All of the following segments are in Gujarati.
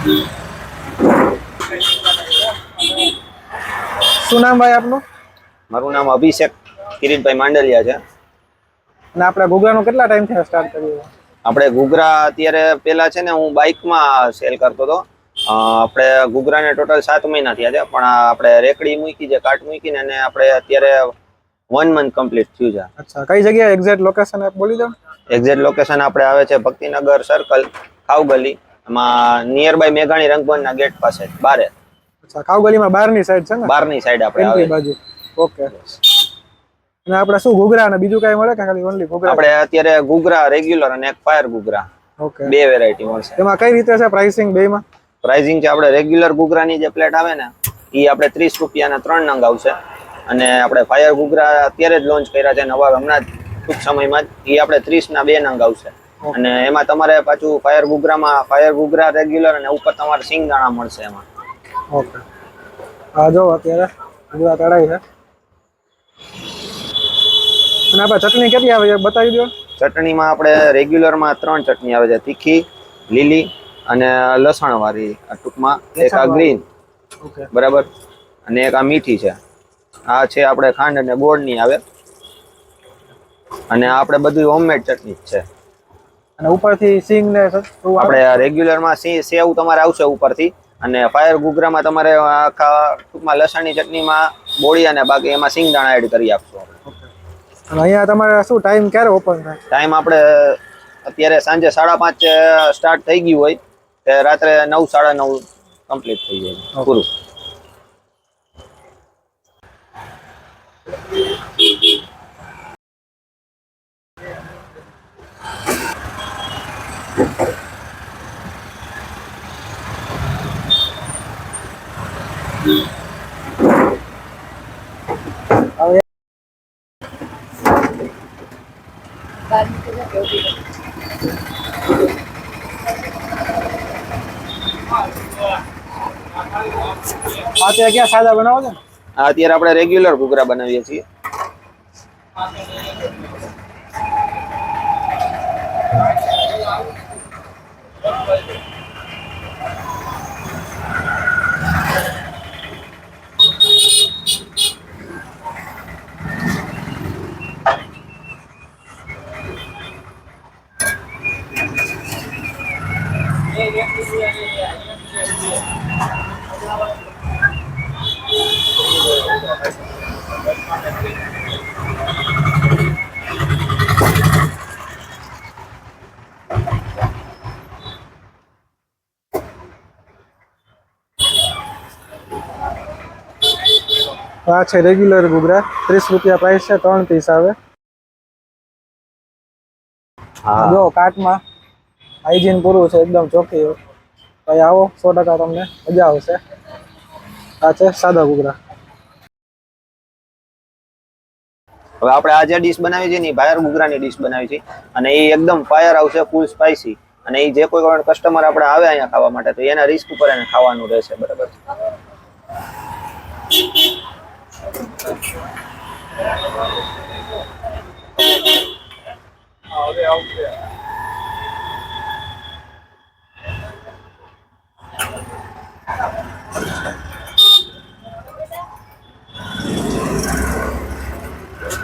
શું નામ ભાઈ આપનું? મારું નામ અભિષેક કિરીટભાઈ માંડલિયા છે. અને આપણે ઘૂઘરાનું કેટલા ટાઈમથી સ્ટાર્ટ કર્યું? આપણે ઘૂઘરા અત્યારે પહેલાં છે ને હું બાઇકમાં સેલ કરતો હતો. આપણે ઘૂઘરાને ટોટલ સાત મહિના થયા છે પણ આપણે રેકડી મૂકી છે કાટ મૂકીને અને આપણે અત્યારે વન મંથ કમ્પ્લીટ થયું છે. અચ્છા કઈ જગ્યાએ એક્ઝેક્ટ લોકેશન બોલી દો. એક્ઝેક્ટ લોકેશન આપણે આવે છે ભક્તિનગર સર્કલ ખાવ ગલી એમાં નિયર બાય મેઘાણી રંગભવનના ગેટ પાસે બારે. અચ્છા કાવગલીમાં બારની સાઈડ છે ને? બારની સાઈડ આપણે આવે બાજુ. ઓકે અને આપણે શું ઘૂઘરા અને બીજું કઈ મળે કે ખાલી ઓન્લી ઘૂઘરા? આપણે અત્યારે ઘૂઘરા રેગ્યુલર અને એક ફાયર ઘૂઘરા. ઓકે બે વેરાયટી મળશે. એમાં કઈ રીતે છે પ્રાઇસિંગ બેમાં પ્રાઇઝિંગ છે આપણે રેગ્યુલર ઘૂઘરાની જે પ્લેટ આવે ને એ આપણે ત્રીસ રૂપિયાના ત્રણ નંગ આવશે. અને આપણે ફાયર ઘૂઘરા અત્યારે જ લોન્ચ કર્યા છે નવા હમણાં જ ટૂંક સમયમાં જ એ આપણે ત્રીસ ના બે નંગ આવશે. અને એમાં તમારે પાછું ફાયર ગુગરામાં ફાયર ગુગરા રેગ્યુલર અને ઉપર તમારે સિંગદાણા મળશે એમાં. ઓકે આ જો અત્યારે ગુગરા તળાઈ છે. અને આપણે ચટણી કેટલી આવે છે બતાવી દો. ચટણીમાં આપણે રેગ્યુલરમાં ત્રણ ચટણી આવે છે તીખી લીલી અને લસણ વાળી ટૂંકમાં એક આ ગ્રીન ઓકે બરાબર? અને એક આ મીઠી છે. આ છે આપણે ખાંડ અને ગોળની આવે. અને આપણે બધું હોમમેડ ચટણી જ છે. અને ઉપરથી સિંગ ને? આપણે રેગ્યુલરમાં સિંહ સેવ તમારે આવશે ઉપરથી. અને ફાયર ઘૂઘરામાં તમારે આખા ટૂંકમાં લસણની ચટણીમાં બોળી અને બાકી એમાં સિંગદાણા એડ કરી આપશો અને અહીંયા તમારે શું ટાઈમ ક્યારે ઓપન થાય? ટાઈમ આપણે અત્યારે સાંજે સાડા પાંચ સ્ટાર્ટ થઈ ગયું હોય તે રાત્રે નવ સાડા નવ કમ્પ્લીટ થઈ જાય. પૂરું. હવે આ ત્યાં ક્યાં સાદા બનાવો છો? ને આ અત્યારે આપણે રેગ્યુલર ઘૂઘરા બનાવીએ છીએ. આ છે રેગ્યુલર ઘૂઘરા. ત્રીસ રૂપિયા પ્રાઇસ છે ત્રણ પીસ આવે. હા. જો કાર્ટમાં હાઇજીન પૂરું છે એકદમ ચોખ્ખી. ભાઈ આવો સો ટકા તમને મજા આવશે. આ છે સાદા ઘૂઘરા. હવે આપણે આ જે ડીશ બનાવી છે ને એ ફાયર ઘૂઘરાની ડીશ બનાવી છે. અને એ એકદમ ફાયર આવશે ફૂલ સ્પાઇસી અને એ જે કોઈ પણ કસ્ટમર આપણે આવે અહીંયા ખાવા માટે તો એના રિસ્ક ઉપર એને ખાવાનું રહેશે બરાબર.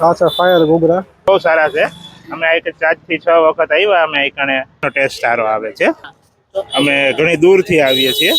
આ સર ફાયર ઘૂઘરા. બહુ સારા છે. અમે આ ચારથી છ વખત આવ્યા અમે અહીં ટેસ્ટ સારો આવે છે. અમે ઘણી દૂરથી આવીએ છીએ.